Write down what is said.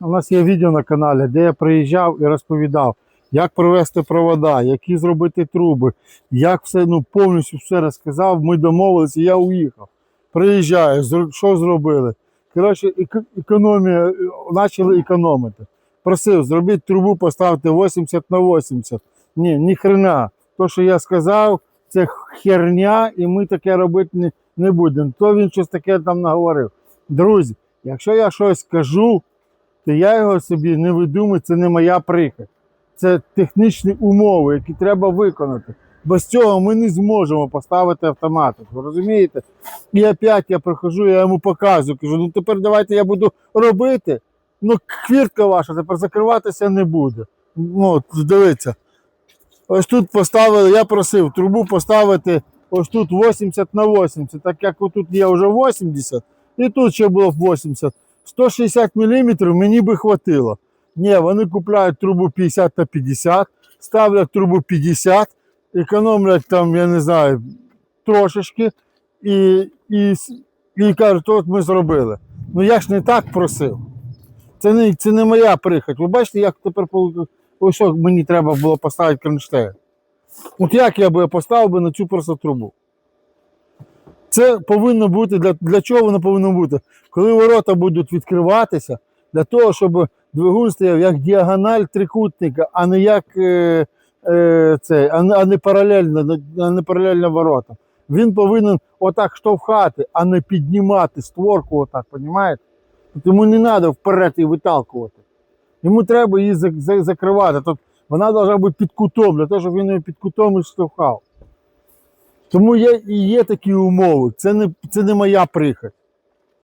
У нас є відео на каналі, де я приїжджав і розповідав, як провести провода, які зробити труби, як все ну, повністю все розказав. Ми домовилися, я уїхав. Приїжджаю, що зробили? Коротше, економія, е, почали економити. Просив, зробіть трубу, поставте 80 на 80. Ні, ні хрена. То, що я сказав, це херня, і ми таке робити не, не будемо. То він щось таке там наговорив. Друзі, якщо я щось кажу, то я його собі не видумаю, це не моя прихід. Це технічні умови, які треба виконати. Без цього ми не зможемо поставити автоматик. Ви розумієте? І опять я приходжу, я йому показую, кажу, ну тепер давайте я буду робити. Ну, квіртка ваша тепер закриватися не буде. Ну, дивіться. Ось тут поставили, я просив трубу поставити ось тут 80 на 80, так як тут є вже 80, і тут ще було 80. 160 мм мені би хватило. Ні, вони купляють трубу 50 на 50, ставлять трубу 50, економлять там, я не знаю, трошечки і, і, і кажуть, от ми зробили. Ну я ж не так просив. Це не, це не моя прихоть. Ви бачите, як тепер ось мені треба було поставити кронштейн. От як я би поставив би на цю просто трубу? Це повинно бути для, для чого воно повинно бути? Коли ворота будуть відкриватися, для того, щоб двигун стояв як діагональ трикутника, а не як е, е, це, а не, а не паралельно, а не паралельно воротам. Він повинен отак штовхати, а не піднімати створку, отак, розумієте? Тому не треба вперед її виталкувати. Йому треба її закривати. Тобто вона повинна бути під кутом, для того, щоб він її під кутом і штовхав. Тому є, і є такі умови. Це не, це не моя прихоть.